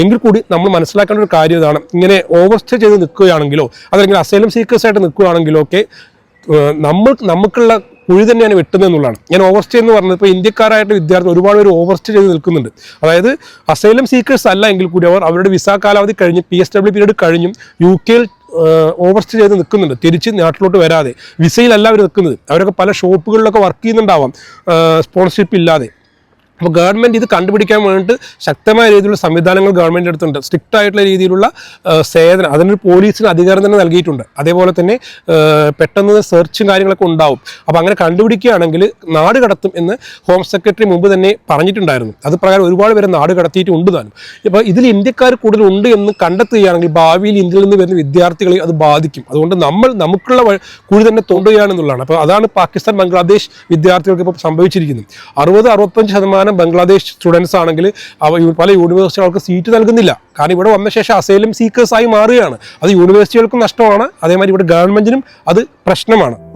എങ്കിൽ കൂടി നമ്മൾ മനസ്സിലാക്കേണ്ട ഒരു കാര്യം ഇതാണ്. ഇങ്ങനെ ഓവർസ്റ്റേ ചെയ്ത് നിൽക്കുകയാണെങ്കിലോ അതല്ലെങ്കിൽ അസൈലം സീക്കേഴ്സ് ആയിട്ട് നിൽക്കുകയാണെങ്കിലോ ഒക്കെ നമ്മൾ നമുക്കുള്ള കുഴി തന്നെയാണ് വെട്ടുന്നത് എന്നുള്ളതാണ്. ഞാൻ ഓവർസ്റ്റേ എന്ന് പറഞ്ഞത് ഇപ്പോൾ ഇന്ത്യക്കാരായിട്ട് വിദ്യാർത്ഥി ഒരുപാട് പേര് ഓവർസ്റ്റേ ചെയ്ത് നിൽക്കുന്നുണ്ട്. അതായത് അസൈലം സീക്കേഴ്സ് അല്ല എങ്കിൽ കൂടി അവർ അവരുടെ വിസ കാലാവധി കഴിഞ്ഞ് പി എസ് ഡബ്ല്യു പീരീഡ് കഴിഞ്ഞും യു കെയിൽ ഓവർസ്റ്റേ ചെയ്ത് നിൽക്കുന്നുണ്ട്. തിരിച്ച് നാട്ടിലോട്ട് വരാതെ. വിസയിലല്ല അവർ നിൽക്കുന്നത്. അവരൊക്കെ പല ഷോപ്പുകളിലൊക്കെ വർക്ക് ചെയ്യുന്നുണ്ടാവാം. സ്പോൺസർഷിപ്പ് ഇല്ലാതെ. അപ്പോൾ ഗവൺമെന്റ് ഇത് കണ്ടുപിടിക്കാൻ വേണ്ടിയിട്ട് ശക്തമായ രീതിയിലുള്ള സംവിധാനങ്ങൾ ഗവൺമെന്റ് എടുത്തുണ്ട് സ്ട്രിക്റ്റ് ആയിട്ടുള്ള രീതിയിലുള്ള സേവനം അതിനൊരു പോലീസിന് അധികാരം തന്നെ നൽകിയിട്ടുണ്ട്. അതേപോലെ തന്നെ പെട്ടെന്ന് സെർച്ചും കാര്യങ്ങളൊക്കെ ഉണ്ടാവും. അപ്പോൾ അങ്ങനെ കണ്ടുപിടിക്കുകയാണെങ്കിൽ നാട് കടത്തും എന്ന് ഹോം സെക്രട്ടറി മുമ്പ് തന്നെ പറഞ്ഞിട്ടുണ്ടായിരുന്നു. അത് പ്രകാരം ഒരുപാട് പേരെ നാട് കടത്തിയിട്ടുണ്ട് താനും. ഇപ്പോൾ ഇതിൽ ഇന്ത്യക്കാർ കൂടുതൽ ഉണ്ട് എന്ന് കണ്ടെത്തുകയാണെങ്കിൽ ഭാവിയിൽ ഇന്ത്യയിൽ നിന്ന് വരുന്ന വിദ്യാർത്ഥികളെ അത് ബാധിക്കും. അതുകൊണ്ട് നമ്മൾ നമുക്കുള്ള കൂടി തന്നെ തോണ്ടുകയാണെന്നുള്ളതാണ് അപ്പോൾ അതാണ് പാകിസ്ഥാൻ ബംഗ്ലാദേശ് വിദ്യാർത്ഥികൾക്ക് ഇപ്പോൾ സംഭവിച്ചിരിക്കുന്നത്. അറുപത് അറുപത്തഞ്ച് ശതമാനം ബംഗ്ലാദേശ് സ്റ്റുഡൻസ് ആണെങ്കിൽ അവ പല യൂണിവേഴ്സിറ്റികൾക്ക് സീറ്റ് നൽകുന്നില്ല. കാരണം ഇവിടെ വന്ന ശേഷം അസൈലം സീക്കേഴ്സായി മാറുകയാണ്. അത് യൂണിവേഴ്സിറ്റികൾക്കും നഷ്ടമാണ്. അതേമാതിരി ഇവിടെ ഗവൺമെന്റിനും അത് പ്രശ്നമാണ്.